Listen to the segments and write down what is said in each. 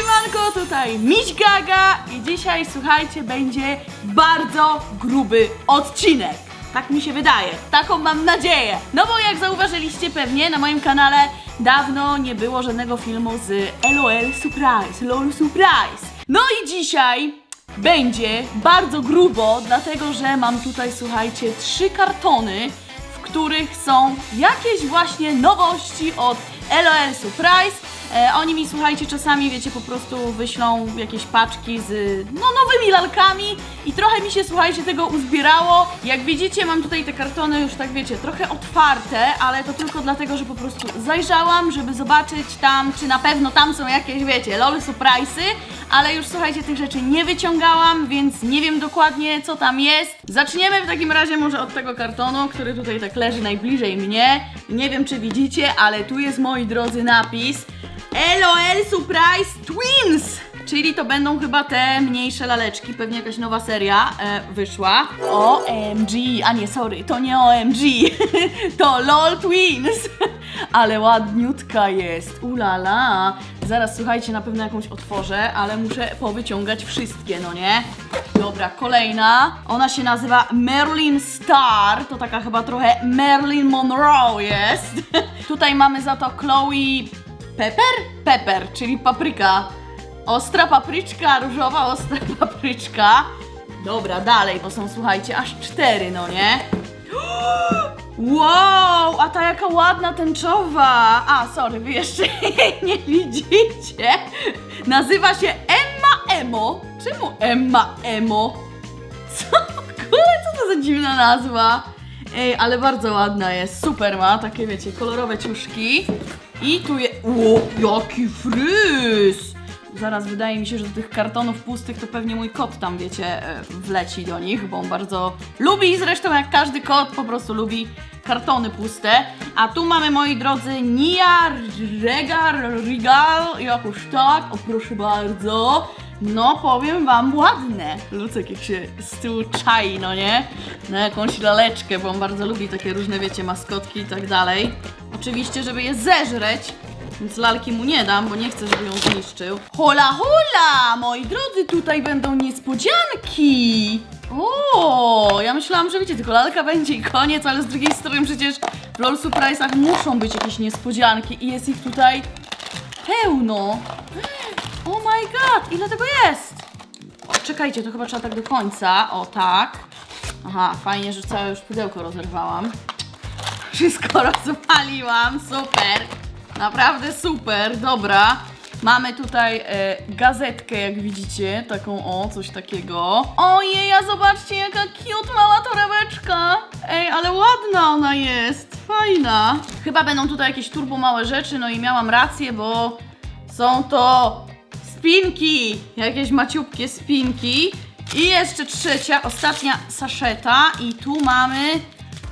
siemanko, tutaj Miś Gaga i dzisiaj, słuchajcie, będzie bardzo gruby odcinek. Tak mi się wydaje, taką mam nadzieję. No bo jak zauważyliście pewnie, na moim kanale dawno nie było żadnego filmu z LOL Surprise, LOL Surprise. No i dzisiaj będzie bardzo grubo, dlatego że mam tutaj, słuchajcie, trzy kartony, w których są jakieś właśnie nowości od LOL Surprise. E, oni mi, słuchajcie, czasami, wiecie, po prostu wyślą jakieś paczki z no, nowymi lalkami i trochę mi się, słuchajcie, tego uzbierało. Jak widzicie, mam tutaj te kartony już, tak wiecie, trochę otwarte, ale to tylko dlatego, że po prostu zajrzałam, żeby zobaczyć tam, czy na pewno tam są jakieś, wiecie, LOL Surprise'y, ale już, słuchajcie, tych rzeczy nie wyciągałam, więc nie wiem dokładnie, co tam jest. Zaczniemy w takim razie może od tego kartonu, który tutaj tak leży najbliżej mnie. Nie wiem, czy widzicie, ale tu jest, moi drodzy, napis LOL Surprise Twins! Czyli to będą chyba te mniejsze laleczki, pewnie jakaś nowa seria e, wyszła. OMG, a nie, sorry, to nie OMG, to LOL Twins! Ale ładniutka jest, ulala. Zaraz, słuchajcie, na pewno jakąś otworzę, ale muszę powyciągać wszystkie, no nie? Dobra, kolejna. Ona się nazywa Merlin Star. To taka chyba trochę Marilyn Monroe jest. Tutaj mamy za to Chloe Pepper? Pepper, czyli papryka. Ostra papryczka, różowa ostra papryczka. Dobra, dalej, bo są, słuchajcie, aż cztery, no nie? Wow, a ta jaka ładna tęczowa. A, sorry, wy jeszcze jej nie widzicie. Nazywa się Emma Emo. Czemu Emma Emo? Co? Kurde, co to za dziwna nazwa? Ej, ale bardzo ładna jest. Super ma, takie wiecie, kolorowe ciuszki. I tu jest... O, jaki fryz! Zaraz wydaje mi się, że do tych kartonów pustych to pewnie mój kot tam, wiecie, e, wleci do nich, bo on bardzo lubi, zresztą jak każdy kot po prostu lubi kartony puste. A tu mamy, moi drodzy, Nia Regal, Regal, jakoś tak, o proszę bardzo. No, powiem wam, ładne. Lucek jak się z tyłu czai, no nie? Na jakąś laleczkę, bo on bardzo lubi takie różne, wiecie, maskotki i tak dalej. Oczywiście, żeby je zeżreć, więc lalki mu nie dam, bo nie chcę, żeby ją zniszczył. Hola, hola! Moi drodzy, tutaj będą niespodzianki! O, ja myślałam, że wiecie, tylko lalka będzie i koniec, ale z drugiej strony przecież w LOL Surprise'ach muszą być jakieś niespodzianki i jest ich tutaj pełno. Oh my god, ile tego jest? Czekajcie, to chyba trzeba tak do końca. O, tak. Aha, fajnie, że całe już pudełko rozerwałam. Wszystko rozwaliłam, super. Naprawdę super, dobra. Mamy tutaj e, gazetkę, jak widzicie, taką o, coś takiego. Ojej, a zobaczcie, jaka cute mała torebeczka. Ej, ale ładna ona jest, fajna. Chyba będą tutaj jakieś turbo małe rzeczy, no i miałam rację, bo są to spinki, jakieś maciupkie spinki. I jeszcze trzecia, ostatnia saszeta i tu mamy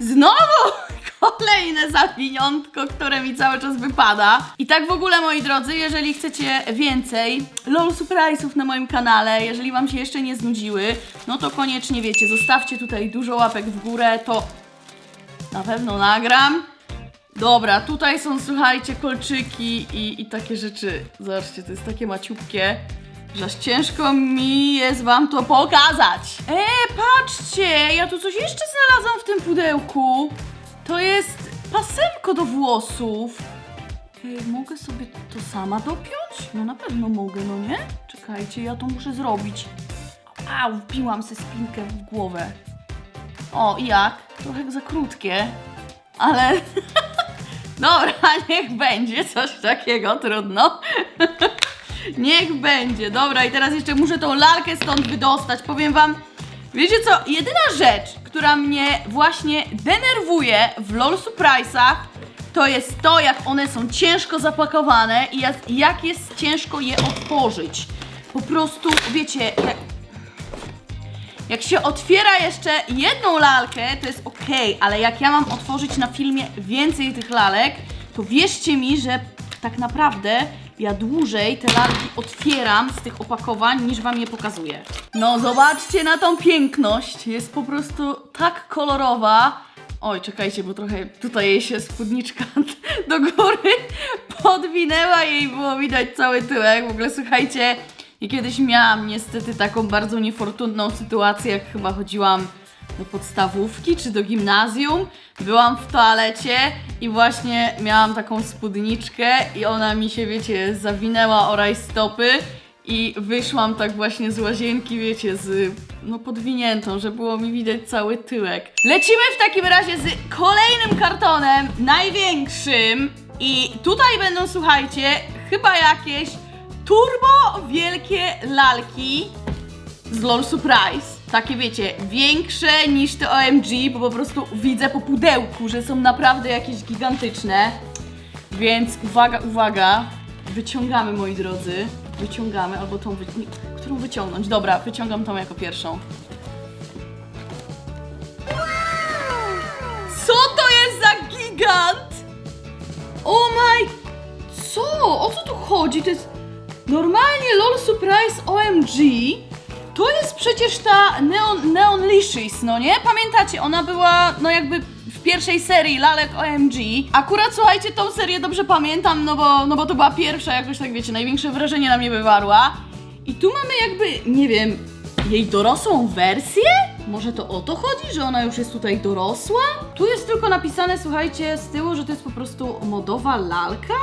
znowu kolejne zawiniątko, które mi cały czas wypada. I tak w ogóle, moi drodzy, jeżeli chcecie więcej LOL Surprise'ów na moim kanale, jeżeli wam się jeszcze nie znudziły, no to koniecznie wiecie, zostawcie tutaj dużo łapek w górę, to na pewno nagram. Dobra, tutaj są, słuchajcie, kolczyki i, i takie rzeczy. Zobaczcie, to jest takie maciupkie, że ciężko mi jest wam to pokazać. E, patrzcie, ja tu coś jeszcze znalazłam w tym pudełku. To jest pasemko do włosów. Ej, mogę sobie to sama dopiąć? No na pewno mogę, no nie? Czekajcie, ja to muszę zrobić. Au, wbiłam se spinkę w głowę. O, i jak? Trochę za krótkie, ale... Dobra, niech będzie coś takiego, trudno. niech będzie. Dobra, i teraz jeszcze muszę tą lalkę stąd wydostać. Powiem wam, wiecie co, jedyna rzecz, która mnie właśnie denerwuje w LOL Surprise'ach, to jest to, jak one są ciężko zapakowane i jak, jak jest ciężko je otworzyć. Po prostu, wiecie, jak, jak się otwiera jeszcze jedną lalkę, to jest ok, ale jak ja mam otworzyć na filmie więcej tych lalek, to wierzcie mi, że tak naprawdę ja dłużej te lalki otwieram z tych opakowań, niż wam je pokazuję. No zobaczcie na tą piękność, jest po prostu tak kolorowa. Oj, czekajcie, bo trochę tutaj jej się spódniczka do góry podwinęła jej było widać cały tyłek. W ogóle słuchajcie, ja kiedyś miałam niestety taką bardzo niefortunną sytuację, jak chyba chodziłam do podstawówki czy do gimnazjum. Byłam w toalecie i właśnie miałam taką spódniczkę i ona mi się, wiecie, zawinęła o rajstopy i wyszłam tak właśnie z łazienki, wiecie, z no podwiniętą, że było mi widać cały tyłek. Lecimy w takim razie z kolejnym kartonem, największym i tutaj będą, słuchajcie, chyba jakieś turbo wielkie lalki z LOL Surprise. Takie wiecie, większe niż te OMG, bo po prostu widzę po pudełku, że są naprawdę jakieś gigantyczne. Więc uwaga, uwaga, wyciągamy moi drodzy. Wyciągamy, albo tą, wy... którą wyciągnąć? Dobra, wyciągam tą jako pierwszą. Co to jest za gigant? Oh my... Co? O co tu chodzi? To jest normalnie LOL Surprise OMG. To jest przecież ta Neon, Neon Licious, no nie? Pamiętacie, ona była, no jakby w pierwszej serii lalek OMG. Akurat, słuchajcie, tą serię dobrze pamiętam, no bo, no bo to była pierwsza, jakoś tak wiecie, największe wrażenie na mnie wywarła. I tu mamy jakby, nie wiem, jej dorosłą wersję? Może to o to chodzi, że ona już jest tutaj dorosła? Tu jest tylko napisane, słuchajcie, z tyłu, że to jest po prostu modowa lalka?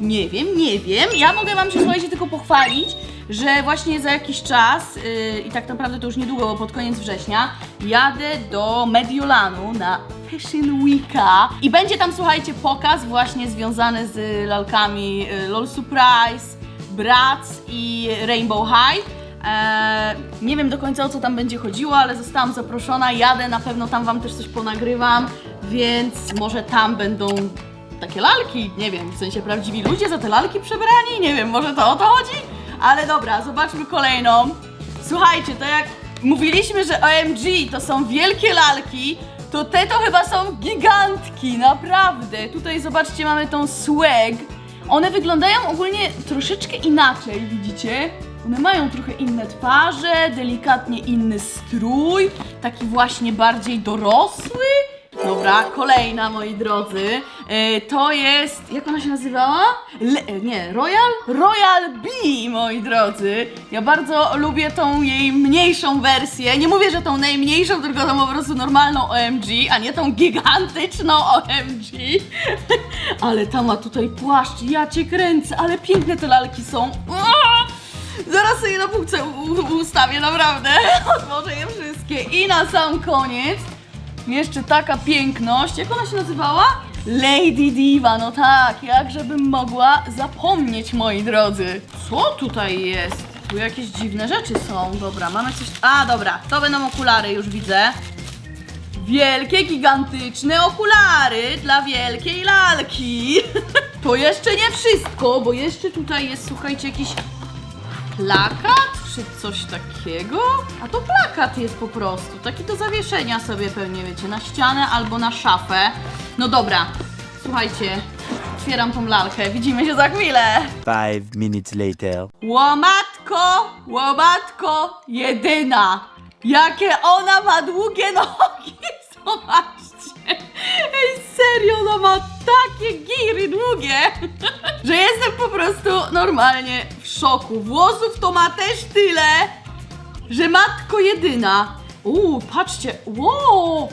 Nie wiem, nie wiem. Ja mogę Wam się, słuchajcie, tylko pochwalić, że właśnie za jakiś czas, yy, i tak naprawdę to już niedługo, bo pod koniec września, jadę do Mediolanu na Fashion Weeka i będzie tam, słuchajcie, pokaz właśnie związany z lalkami yy, LOL Surprise, Bratz i Rainbow High. Eee, nie wiem do końca o co tam będzie chodziło, ale zostałam zaproszona, jadę, na pewno tam Wam też coś ponagrywam, więc może tam będą takie lalki, nie wiem, w sensie prawdziwi ludzie za te lalki przebrani, nie wiem, może to o to chodzi? Ale dobra, zobaczmy kolejną. Słuchajcie, to jak mówiliśmy, że OMG to są wielkie lalki, to te to chyba są gigantki, naprawdę. Tutaj zobaczcie, mamy tą swag. One wyglądają ogólnie troszeczkę inaczej, widzicie? One mają trochę inne twarze, delikatnie inny strój, taki właśnie bardziej dorosły. Dobra, kolejna moi drodzy. E, to jest. Jak ona się nazywała? Le, e, nie, Royal? Royal Bee, moi drodzy. Ja bardzo lubię tą jej mniejszą wersję. Nie mówię, że tą najmniejszą, tylko tą po prostu normalną OMG, a nie tą gigantyczną OMG. ale ta ma tutaj płaszcz, ja cię kręcę, ale piękne te lalki są. Zaraz sobie na półce ustawię, naprawdę. Otworzę je wszystkie. I na sam koniec jeszcze taka piękność. Jak ona się nazywała? Lady Diva, no tak, jak żebym mogła zapomnieć, moi drodzy. Co tutaj jest? Tu jakieś dziwne rzeczy są. Dobra, mamy coś. A, dobra, to będą okulary, już widzę. Wielkie, gigantyczne okulary dla wielkiej lalki. To jeszcze nie wszystko, bo jeszcze tutaj jest, słuchajcie, jakiś plakat czy coś takiego? A to plakat jest po prostu, taki do zawieszenia sobie pewnie, wiecie, na ścianę albo na szafę. No dobra, słuchajcie, otwieram tą lalkę, widzimy się za chwilę. Five minutes later. Łomatko, łomatko, jedyna. Jakie ona ma długie nogi, zobaczcie. Ej, serio, ona ma takie giry długie, że jestem po prostu normalnie szoku. Włosów to ma też tyle, że matko jedyna. Uuu, patrzcie, wow,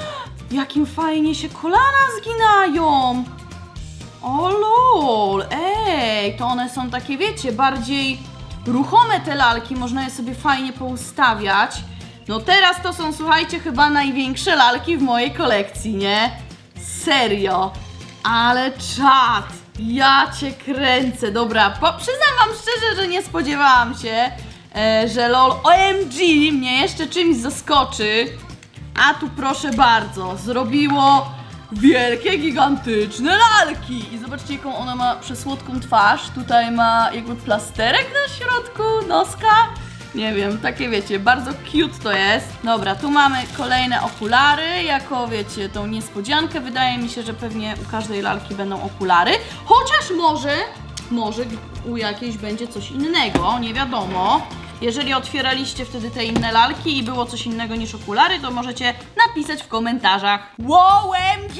jakim fajnie się kolana zginają. O lol, ej, to one są takie, wiecie, bardziej ruchome te lalki, można je sobie fajnie poustawiać. No teraz to są, słuchajcie, chyba największe lalki w mojej kolekcji, nie? Serio. Ale czad, ja cię kręcę. Dobra, po, przyznam wam szczerze, że nie spodziewałam się, e, że lol OMG mnie jeszcze czymś zaskoczy. A tu proszę bardzo, zrobiło wielkie, gigantyczne lalki. I zobaczcie, jaką ona ma przesłodką twarz. Tutaj ma jakby plasterek na środku, noska. Nie wiem, takie wiecie, bardzo cute to jest. Dobra, tu mamy kolejne okulary, jako wiecie, tą niespodziankę. Wydaje mi się, że pewnie u każdej lalki będą okulary. Chociaż może, może u jakiejś będzie coś innego, nie wiadomo. Jeżeli otwieraliście wtedy te inne lalki i było coś innego niż okulary, to możecie napisać w komentarzach. OMG!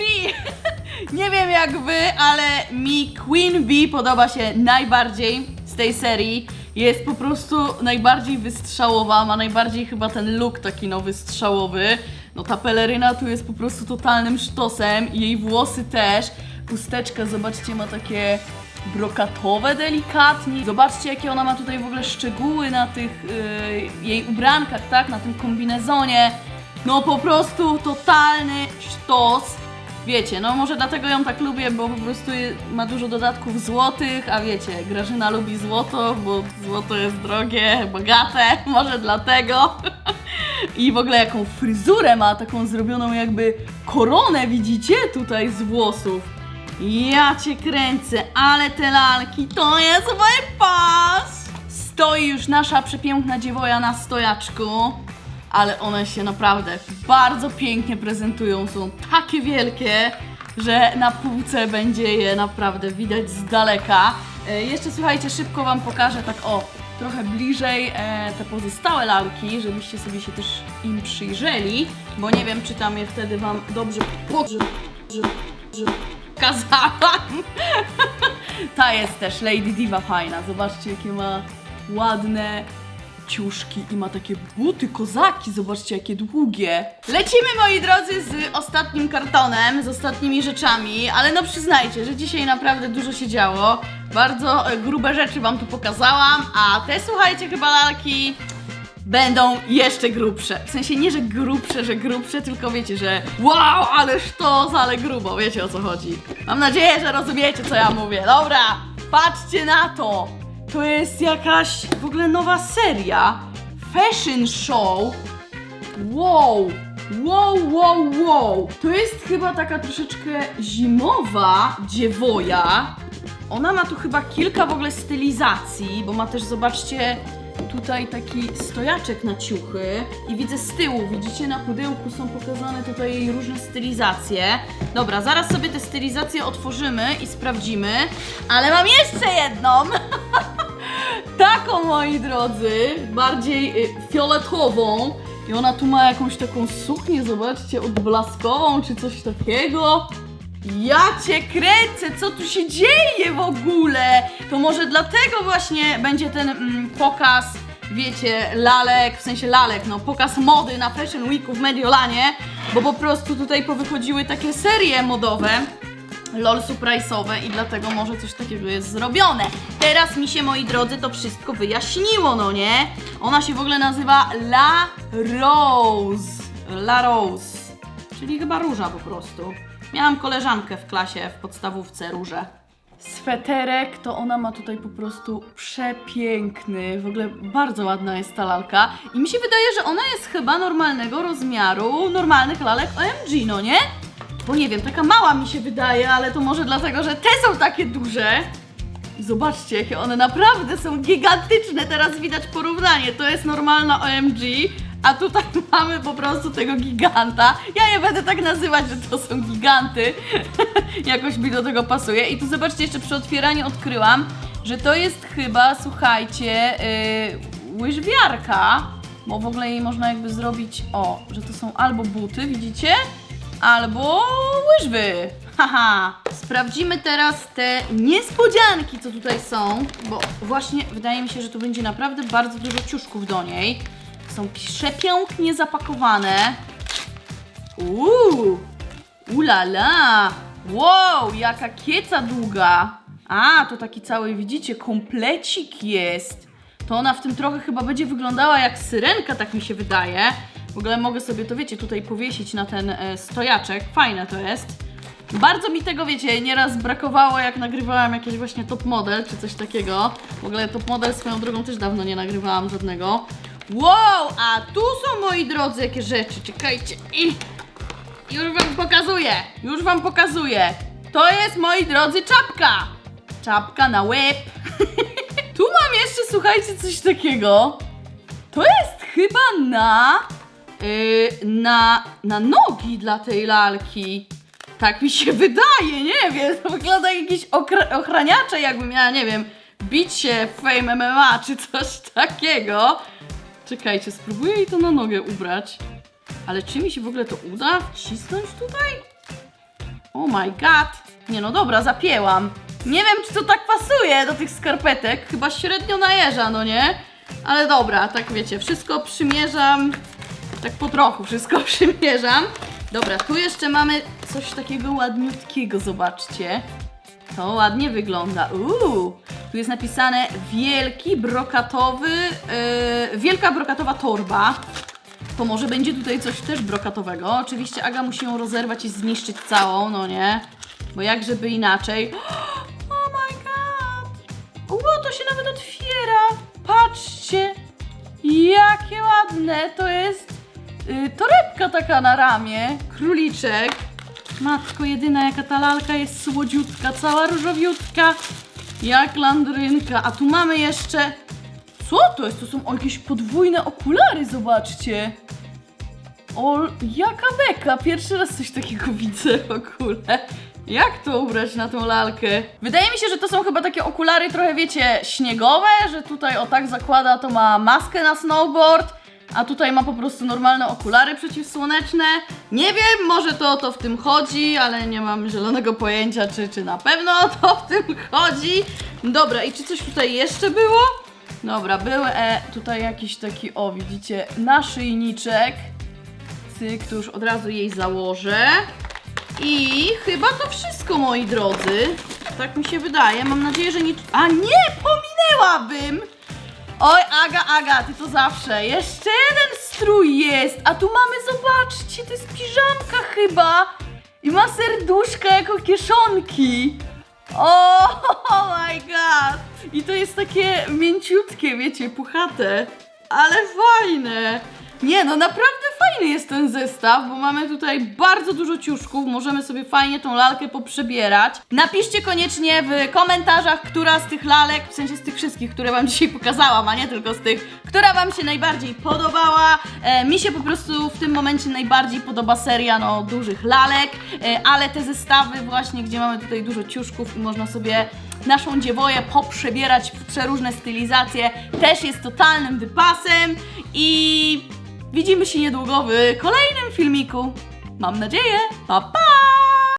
Nie wiem jak wy, ale mi Queen Bee podoba się najbardziej z tej serii. Jest po prostu najbardziej wystrzałowa, ma najbardziej chyba ten look taki no wystrzałowy. No ta peleryna tu jest po prostu totalnym sztosem jej włosy też. Chusteczka, zobaczcie, ma takie brokatowe delikatnie. Zobaczcie, jakie ona ma tutaj w ogóle szczegóły na tych yy, jej ubrankach, tak? Na tym kombinezonie. No po prostu totalny sztos. Wiecie, no może dlatego ją tak lubię, bo po prostu ma dużo dodatków złotych, a wiecie, Grażyna lubi złoto, bo złoto jest drogie, bogate, może dlatego. I w ogóle jaką fryzurę ma, taką zrobioną jakby koronę, widzicie, tutaj z włosów. Ja cię kręcę, ale te lalki to jest mój pas! Stoi już nasza przepiękna dziewoja na stojaczku, ale one się naprawdę bardzo pięknie prezentują. Są takie wielkie, że na półce będzie je naprawdę widać z daleka. E, jeszcze słuchajcie, szybko Wam pokażę tak o, trochę bliżej e, te pozostałe lalki, żebyście sobie się też im przyjrzeli, bo nie wiem, czy tam je wtedy Wam dobrze że pokazałam. Ta jest też Lady Diva fajna. Zobaczcie, jakie ma ładne i ma takie buty, kozaki. Zobaczcie, jakie długie. Lecimy, moi drodzy, z ostatnim kartonem, z ostatnimi rzeczami, ale no przyznajcie, że dzisiaj naprawdę dużo się działo. Bardzo e, grube rzeczy Wam tu pokazałam, a te, słuchajcie, chyba lalki będą jeszcze grubsze. W sensie nie, że grubsze, że grubsze, tylko wiecie, że wow, ależ to, ale grubo, wiecie o co chodzi. Mam nadzieję, że rozumiecie, co ja mówię. Dobra, patrzcie na to. To jest jakaś w ogóle nowa seria. Fashion show. Wow, wow, wow, wow. To jest chyba taka troszeczkę zimowa dziewoja. Ona ma tu chyba kilka w ogóle stylizacji, bo ma też, zobaczcie, tutaj taki stojaczek na ciuchy i widzę z tyłu, widzicie na pudełku są pokazane tutaj jej różne stylizacje. Dobra, zaraz sobie te stylizacje otworzymy i sprawdzimy, ale mam jeszcze jedną! Taką, moi drodzy, bardziej y, fioletową. I ona tu ma jakąś taką suknię, zobaczcie, odblaskową czy coś takiego. Ja cię kręcę, co tu się dzieje w ogóle? To może dlatego właśnie będzie ten mm, pokaz, wiecie, lalek, w sensie lalek, no pokaz mody na Fashion Weeku w Mediolanie, bo po prostu tutaj powychodziły takie serie modowe. LOL surprise'owe i dlatego może coś takiego jest zrobione. Teraz mi się, moi drodzy, to wszystko wyjaśniło, no nie? Ona się w ogóle nazywa La Rose. La Rose. Czyli chyba róża po prostu. Miałam koleżankę w klasie w podstawówce róże. Sweterek to ona ma tutaj po prostu przepiękny, w ogóle bardzo ładna jest ta lalka i mi się wydaje, że ona jest chyba normalnego rozmiaru normalnych lalek OMG, no nie? Bo nie wiem, taka mała mi się wydaje, ale to może dlatego, że te są takie duże. Zobaczcie, jakie one naprawdę są gigantyczne. Teraz widać porównanie. To jest normalna OMG, a tutaj mamy po prostu tego giganta. Ja je będę tak nazywać, że to są giganty. Jakoś mi do tego pasuje. I tu zobaczcie, jeszcze przy otwieraniu odkryłam, że to jest chyba, słuchajcie, yy, łyżwiarka. Bo w ogóle jej można jakby zrobić, o, że to są albo buty, widzicie? Albo łyżwy. Haha. Sprawdzimy teraz te niespodzianki, co tutaj są, bo właśnie wydaje mi się, że tu będzie naprawdę bardzo dużo ciuszków do niej. Są przepięknie zapakowane. Uuu, ulala. Wow, jaka kieca długa. A, to taki cały, widzicie, komplecik jest. To ona w tym trochę chyba będzie wyglądała jak syrenka, tak mi się wydaje. W ogóle mogę sobie to, wiecie, tutaj powiesić na ten e, stojaczek. Fajne to jest. Bardzo mi tego, wiecie, nieraz brakowało, jak nagrywałam jakieś właśnie top model czy coś takiego. W ogóle top model swoją drogą też dawno nie nagrywałam żadnego. Wow, a tu są moi drodzy jakie rzeczy. Czekajcie. I już wam pokazuję. Już wam pokazuję. To jest, moi drodzy, czapka. Czapka na łeb. tu mam jeszcze, słuchajcie, coś takiego. To jest chyba na. Yy, na, na nogi dla tej lalki. Tak mi się wydaje, nie wiem. To wygląda jak jakieś okra- ochraniacze, jakbym miała, nie wiem, bić się w Fame MMA czy coś takiego. Czekajcie, spróbuję jej to na nogę ubrać. Ale czy mi się w ogóle to uda wcisnąć tutaj? Oh my god. Nie no dobra, zapięłam. Nie wiem, czy to tak pasuje do tych skarpetek. Chyba średnio najeża, no nie? Ale dobra, tak wiecie, wszystko przymierzam. Tak po trochu wszystko przymierzam. Dobra, tu jeszcze mamy coś takiego ładniutkiego, zobaczcie. To ładnie wygląda. Uuu, tu jest napisane wielki brokatowy, yy, wielka brokatowa torba. To może będzie tutaj coś też brokatowego. Oczywiście Aga musi ją rozerwać i zniszczyć całą, no nie? Bo jak żeby inaczej. Oh my god! Ło, to się nawet otwiera! Patrzcie! Jakie ładne! To jest y, torebka taka na ramię. Króliczek. Matko jedyna, jaka ta lalka jest słodziutka, cała różowiutka. Jak landrynka. A tu mamy jeszcze... Co to jest? To są jakieś podwójne okulary, zobaczcie. O, jaka beka! Pierwszy raz coś takiego widzę w ogóle. Jak to ubrać na tą lalkę? Wydaje mi się, że to są chyba takie okulary trochę, wiecie, śniegowe, że tutaj o tak zakłada, to ma maskę na snowboard, a tutaj ma po prostu normalne okulary przeciwsłoneczne. Nie wiem, może to o to w tym chodzi, ale nie mam zielonego pojęcia, czy, czy na pewno o to w tym chodzi. Dobra, i czy coś tutaj jeszcze było? Dobra, był e, tutaj jakiś taki, o widzicie, naszyjniczek. Cyk, to już od razu jej założę. I chyba to wszystko, moi drodzy. Tak mi się wydaje. Mam nadzieję, że nic. A nie, pominęłabym! Oj, Aga, Aga, ty to zawsze. Jeszcze jeden strój jest. A tu mamy, zobaczcie, to jest piżamka chyba. I ma serduszka jako kieszonki. O, oh my god! I to jest takie mięciutkie, wiecie, puchate. Ale fajne! Nie, no naprawdę fajny jest ten zestaw, bo mamy tutaj bardzo dużo ciuszków, możemy sobie fajnie tą lalkę poprzebierać. Napiszcie koniecznie w komentarzach, która z tych lalek, w sensie z tych wszystkich, które wam dzisiaj pokazałam, a nie tylko z tych, która wam się najbardziej podobała. E, mi się po prostu w tym momencie najbardziej podoba seria no, dużych lalek, e, ale te zestawy właśnie, gdzie mamy tutaj dużo ciuszków i można sobie naszą dziewoję poprzebierać w przeróżne stylizacje, też jest totalnym wypasem i widzimy się niedługo w kolejnym filmiku. Mam nadzieję. Pa, pa!